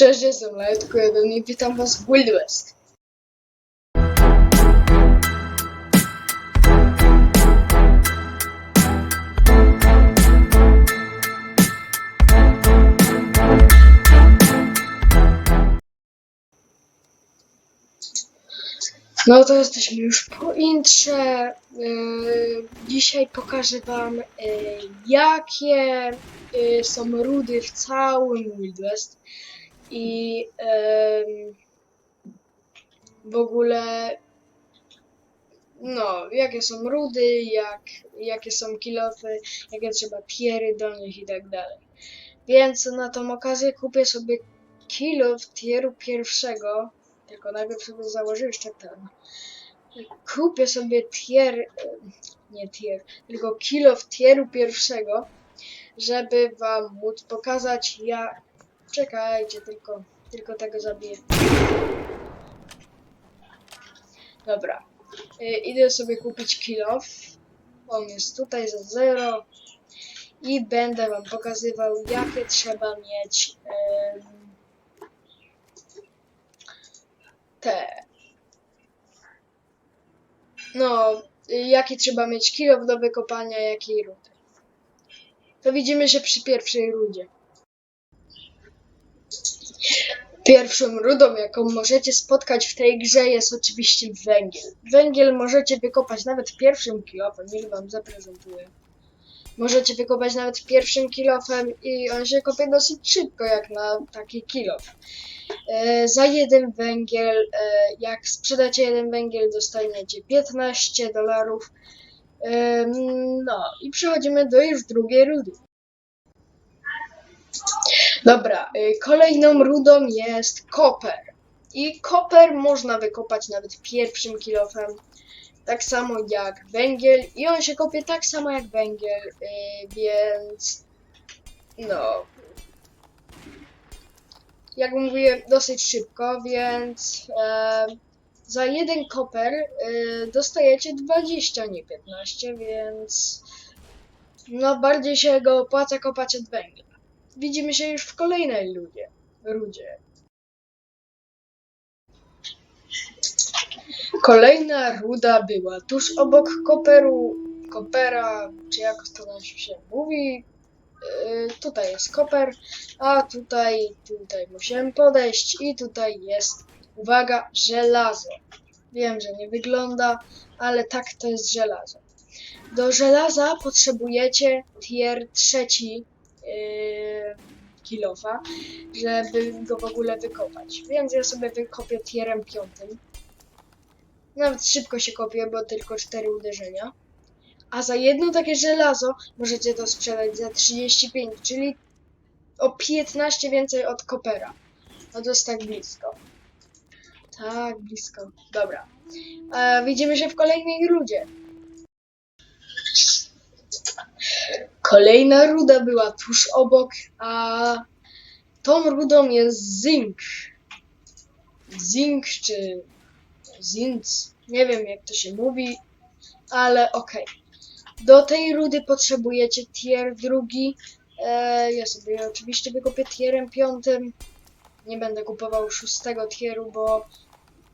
Cześć, jestem Lightko1 i witam was w Wild West. No to jesteśmy już po intrze. Yy, dzisiaj pokażę wam, yy, jakie yy, są rudy w całym Wild West i w ogóle no, jakie są rudy, jak, jakie są kilofy, jakie trzeba tiery do nich i tak dalej. Więc na tą okazję kupię sobie kilof tieru pierwszego, tylko najpierw sobie założę jeszcze ten. Kupię sobie tier, nie tier, tylko kilof tieru pierwszego, żeby wam móc pokazać jak Czekajcie, tylko, tylko tego zabiję. Dobra. Y, idę sobie kupić kilof. On jest tutaj za zero. I będę wam pokazywał, jakie trzeba mieć te. No, y, jaki trzeba mieć kilof do wykopania, jakiej rudy. To widzimy się przy pierwszej rudzie. Pierwszą rudą, jaką możecie spotkać w tej grze jest oczywiście węgiel. Węgiel możecie wykopać nawet pierwszym kilofem, już wam zaprezentuję. Możecie wykopać nawet pierwszym kilofem i on się kopie dosyć szybko, jak na taki kilof. E, za jeden węgiel, e, jak sprzedacie jeden węgiel, dostaniecie 15 dolarów. E, no i przechodzimy do już drugiej rudy. Dobra, y, kolejną rudą jest koper. I koper można wykopać nawet pierwszym kilofem, tak samo jak węgiel. I on się kopie tak samo jak węgiel, y, więc no. Jak mówię, dosyć szybko, więc e, za jeden koper e, dostajecie 20, nie 15, więc no bardziej się go opłaca kopać od węgla. Widzimy się już w kolejnej ludzie, rudzie. Kolejna ruda była tuż obok koperu, kopera, czy jak to tam się mówi. Yy, tutaj jest koper, a tutaj, tutaj musiałem podejść i tutaj jest, uwaga, żelazo. Wiem, że nie wygląda, ale tak to jest żelazo. Do żelaza potrzebujecie tier trzeci kilofa, żeby go w ogóle wykopać. Więc ja sobie wykopię tierem piątym. Nawet szybko się kopię, bo tylko cztery uderzenia. A za jedno takie żelazo możecie to sprzedać za 35, czyli o 15 więcej od kopera. No to jest tak blisko. Tak, blisko. Dobra. E, widzimy się w kolejnej rudzie. Kolejna ruda była tuż obok, a tą rudą jest zinc. Zinc czy zinc, nie wiem jak to się mówi, ale okej. Do tej rudy potrzebujecie tier drugi. E, ja sobie oczywiście wykupię tierem piątym. Nie będę kupował szóstego tieru, bo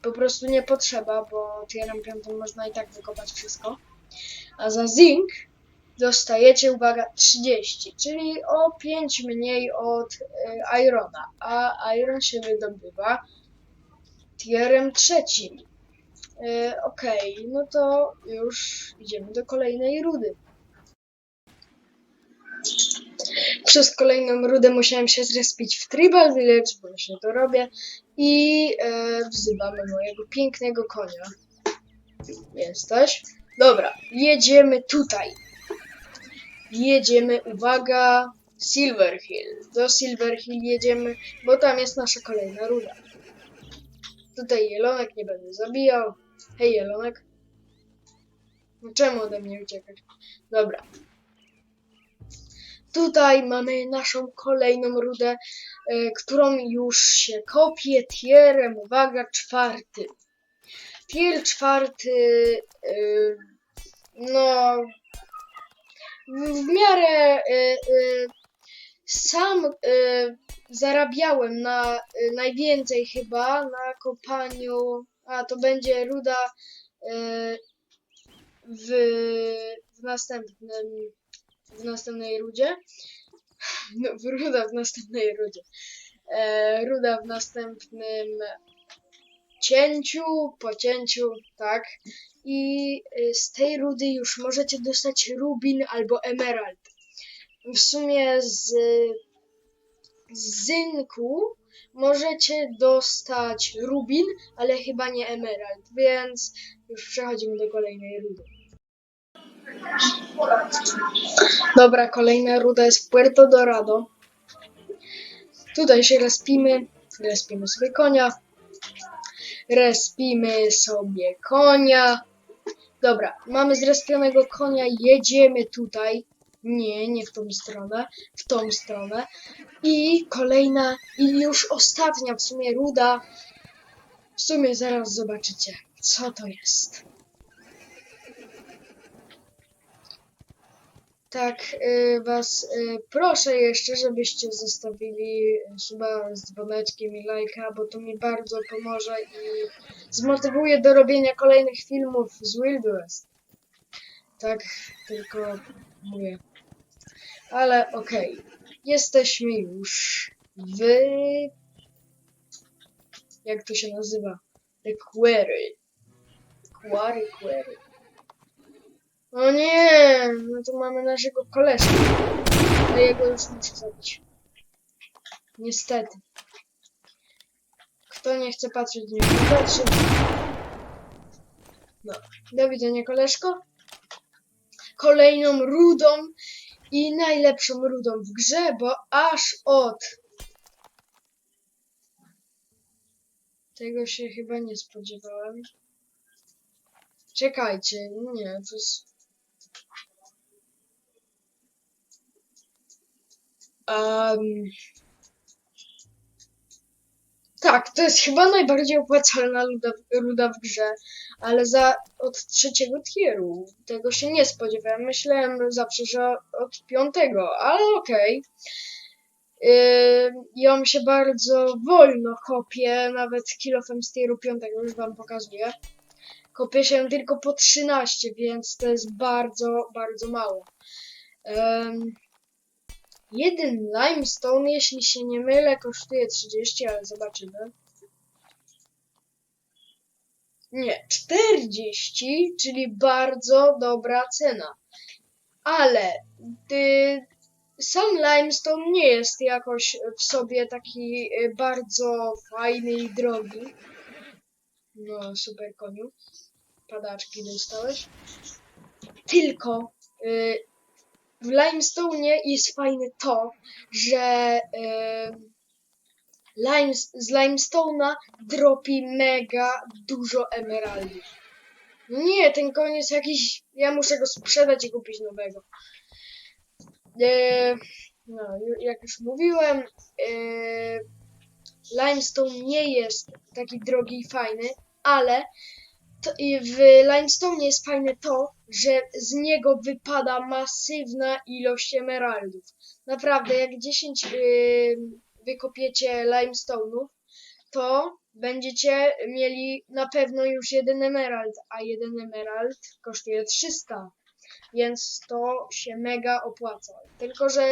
po prostu nie potrzeba, bo tierem piątym można i tak wykopać wszystko. A za zinc dostajecie, uwaga, 30, czyli o 5 mniej od y, Irona, a Iron się wydobywa tierem trzecim. Y, Okej, no to już idziemy do kolejnej rudy. Przez kolejną rudę musiałem się zrespić w Tribal Village, bo właśnie to robię i y, wzywamy mojego pięknego konia. Jesteś? Dobra, jedziemy tutaj jedziemy, uwaga, Silver Hill. Do Silver Hill jedziemy, bo tam jest nasza kolejna ruda. Tutaj jelonek nie będę zabijał. Hej jelonek. No czemu ode mnie uciekać? Dobra. Tutaj mamy naszą kolejną rudę, e, którą już się kopie tierem, uwaga, czwarty. Tier czwarty, e, no w miarę y, y, sam y, zarabiałem na najwięcej chyba na kopaniu, a to będzie ruda w, w następnym w następnej rudzie. No, ruda w następnej rudzie. E, ruda w następnym cięciu, pocięciu, tak. I y, z tej rudy już możecie dostać rubin albo emerald. W sumie z, z zynku możecie dostać rubin, ale chyba nie emerald, więc już przechodzimy do kolejnej rudy. Dobra, kolejna ruda jest Puerto Dorado. Tutaj się respimy. Respimy sobie konia. Respimy sobie konia. Dobra, mamy zrespionego konia, jedziemy tutaj. Nie, nie w tą stronę, w tą stronę. I kolejna, i już ostatnia w sumie ruda. W sumie zaraz zobaczycie, co to jest. Tak, y, was y, proszę jeszcze, żebyście zostawili suba z dzwoneczkiem i lajka, bo to mi bardzo pomoże i zmotywuje do robienia kolejnych filmów z Wild West. Tak, tylko mówię. Ale okej, jesteśmy już w... Jak to się nazywa? The Quarry. Quarry, Quarry. O nie, no to mamy naszego koleżka. Ale jego już muszę zabić. Niestety. Kto nie chce patrzeć, nie patrzy. No, do widzenia koleżko. Kolejną rudą i najlepszą rudą w grze, bo aż od tego się chyba nie spodziewałem. Czekajcie, nie, to jest Em, tak, to jest chyba najbardziej opłacalna ruda, ruda w grze, ale za od trzeciego tieru. Tego się nie spodziewałem. Myślałem zawsze, że od piątego, ale okej. Yy, ją się bardzo wolno kopie, nawet kilofem z tieru piątego już wam pokazuję. Kopie się tylko po 13, więc to jest bardzo, bardzo mało. Em, Jeden limestone, jeśli się nie mylę, kosztuje 30, ale zobaczymy. Nie, 40, czyli bardzo dobra cena. Ale ty, sam limestone nie jest jakoś w sobie taki y, bardzo fajny i drogi. No, super koniu. Padaczki dostałeś. Tylko y, w Limestone jest fajne to, że yy, lime, z Limestone'a dropi mega dużo emeraldów. Nie, ten koniec jakiś... Ja muszę go sprzedać i kupić nowego. Yy, no, jak już mówiłem, yy, Limestone nie jest taki drogi i fajny, ale to, w limestone jest fajne to, że z niego wypada masywna ilość emeraldów. Naprawdę, jak 10 yy, wykopiecie limestone'ów, to będziecie mieli na pewno już jeden emerald, a jeden emerald kosztuje 300, więc to się mega opłaca. Tylko, że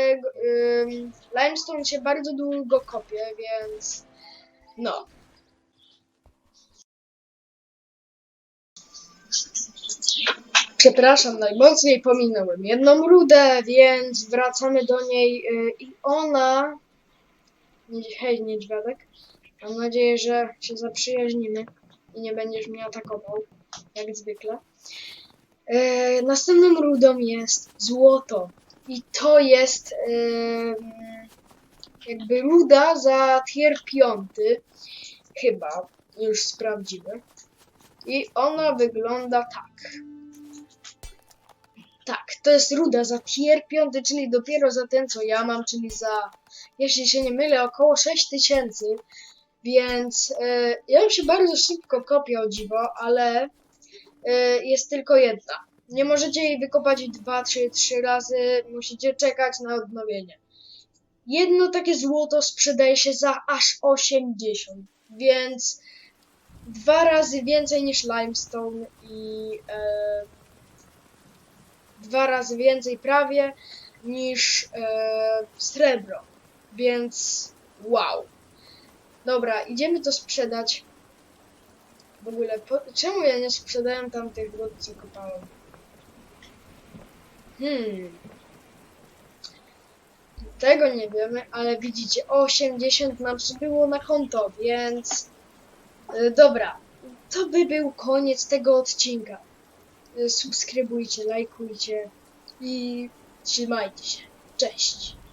yy, limestone się bardzo długo kopie, więc no. Przepraszam, najmocniej pominąłem jedną rudę, więc wracamy do niej y, i ona... Hej, niedźwiadek. Mam nadzieję, że się zaprzyjaźnimy i nie będziesz mnie atakował, jak zwykle. E, następną rudą jest złoto. I to jest e, jakby ruda za tier piąty. Chyba, już sprawdzimy. I ona wygląda tak. Tak, to jest ruda za tier 5, czyli dopiero za ten, co ja mam, czyli za, jeśli się nie mylę, około 6000. Więc e, ja ją się bardzo szybko kopię o dziwo, ale e, jest tylko jedna. Nie możecie jej wykopać dwa, trzy, trzy razy, musicie czekać na odnowienie. jedno takie złoto sprzedaje się za aż 80, więc dwa razy więcej niż limestone i e, dwa razy więcej prawie niż e, srebro, więc wow. Dobra, idziemy to sprzedać. W ogóle, po, czemu ja nie sprzedałem tamtych rud, co kopałem? Hmm. Tego nie wiemy, ale widzicie, 80 nam przybyło na konto, więc... e, Dobra, to by był koniec tego odcinka. Subskrybujcie, lajkujcie i trzymajcie się. Cześć!